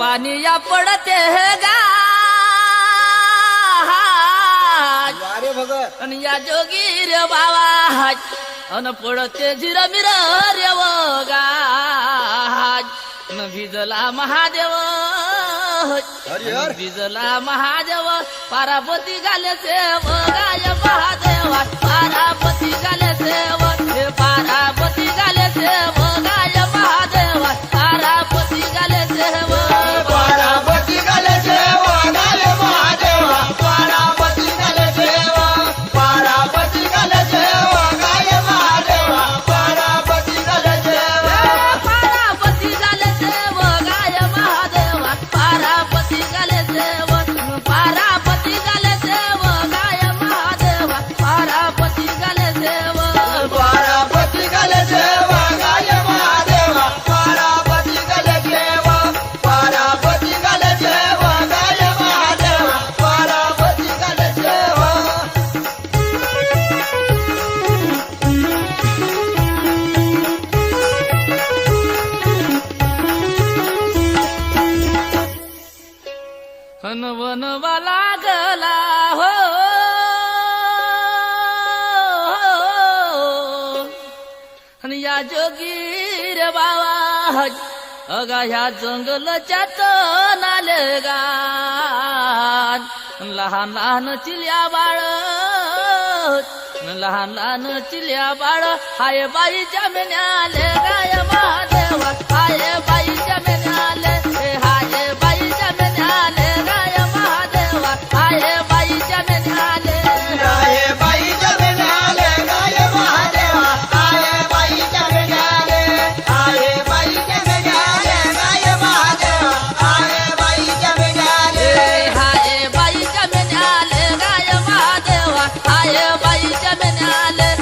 पाणी या पडते गा. अरे भगत. आणि या जोगी रे बाबा. अन पडते झिर मिर रे न भिजला महादेव. भिजला महादेव. पारापती गाले सेव गाय महादेवा. पारापती गाले सेव हनवनवा लागला हो. आणि या जोगीर बाबा अगा ह्या जंगलच्या नाले गा लहान लहान चिल्या बाळ लहान लहान चिल्या बाळ हाय बाईच्या मेन्याले गाय महादेवा বাইজা মেনে আলে